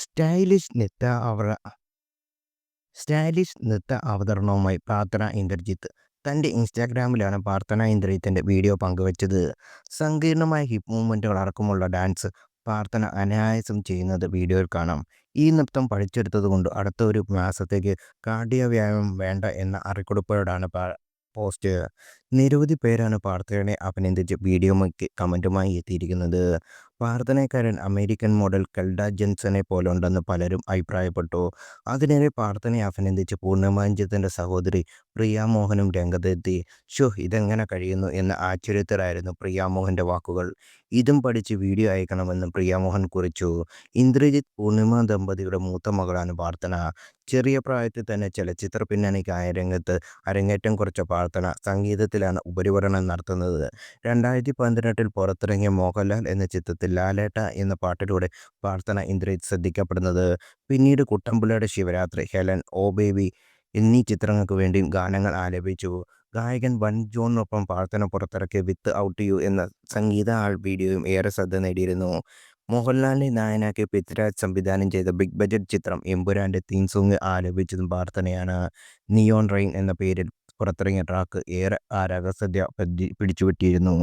Stylish നൃത്ത അവ stylish നൃത്ത അവതരണവുമായി പ്രാർത്ഥന ഇന്ദ്രജിത്ത്. തന്റെ ഇൻസ്റ്റാഗ്രാമിലാണ് പ്രാർത്ഥന ഇന്ദ്രജിത്തിന്റെ വീഡിയോ പങ്കുവച്ചത്. സങ്കീർണമായ ഹിപ്പ് മൂവ്മെന്റുകൾ അടക്കമുള്ള ഡാൻസ് പ്രാർത്ഥന അനായാസം ചെയ്യുന്നത് വീഡിയോയിൽ കാണാം. ഈ നൃത്തം പഠിച്ചെടുത്തത് കൊണ്ട് അടുത്ത ഒരു മാസത്തേക്ക് കാർഡിയോ വ്യായാമം വേണ്ട എന്ന അറിക്കൊടുപ്പോടാണ് പോസ്റ്റ് നിരവധി പേരാണ് പ്രാർത്ഥനയെ അഭിനന്ദിച്ച് വീഡിയോയ്ക്ക് കമന്റുമായി എത്തിയിരിക്കുന്നത്. പ്രാർത്ഥനക്കാരൻ അമേരിക്കൻ മോഡൽ കെൽഡ ജെൻസനെ പോലെ ഉണ്ടെന്ന് പലരും അഭിപ്രായപ്പെട്ടു. അതിനിടെ പ്രാർത്ഥനയെ അഭിനന്ദിച്ച് പൂർണമാഞ്ചത്തിന്റെ സഹോദരി പ്രിയ മോഹനും രംഗത്തെത്തി. ഷോ ഇതെങ്ങനെ കഴിയുന്നു എന്ന ആശ്ചര്യത്തിലായിരുന്നു പ്രിയ മോഹന്റെ വാക്കുകൾ. ഇതും പഠിച്ച് വീഡിയോ അയക്കണമെന്ന് പ്രിയമോഹൻ കുറിച്ചു. ഇന്ദ്രജിത് പൂർണിമ ദമ്പതിയുടെ മൂത്ത മകളാണ് പ്രാർത്ഥന. ചെറിയ പ്രായത്തിൽ തന്നെ ചലച്ചിത്ര പിന്നണിക്കായ രംഗത്ത് അരങ്ങേറ്റം കുറിച്ച പ്രാർത്ഥന സംഗീതത്തിലാണ് ഉപരിപഠനം നടത്തുന്നത്. രണ്ടായിരത്തി പന്ത്രണ്ടിൽ പുറത്തിറങ്ങിയ മോഹൻലാൽ എന്ന ചിത്രത്തിൽ ലാലേട്ട എന്ന പാട്ടിലൂടെ പ്രാർത്ഥന ഇന്ദ്രജിത്ത് ശ്രദ്ധിക്കപ്പെടുന്നത്. പിന്നീട് കുട്ടമ്പുലയുടെ ശിവരാത്രി ഹെലൻ ഓ ബേബി എന്നീ ചിത്രങ്ങൾക്ക് വേണ്ടിയും ഗാനങ്ങൾ ആലപിച്ചു. ഗായകൻ വൻ ജോണിനൊപ്പം പ്രാർത്ഥന പുറത്തിറക്കിയ വിത്ത് ഔട്ട് യു എന്ന സംഗീത ആൾ വീഡിയോയും ഏറെ ശ്രദ്ധ നേടിയിരുന്നു. മോഹൻലാലിനെ നായനാക്കി പൃഥ്വിരാജ് സംവിധാനം ചെയ്ത ബിഗ് ബജറ്റ് ചിത്രം എമ്പുരാന്റെ തീം സോങ് ആലപിച്ചതും പ്രാർത്ഥനയാണ്. നിയോൺ റെയിൻ എന്ന പേരിൽ പുറത്തിറങ്ങിയ ട്രാക്ക് ഏറെ ആരാധ സദ്യ പിടിച്ചുപറ്റിയിരുന്നു.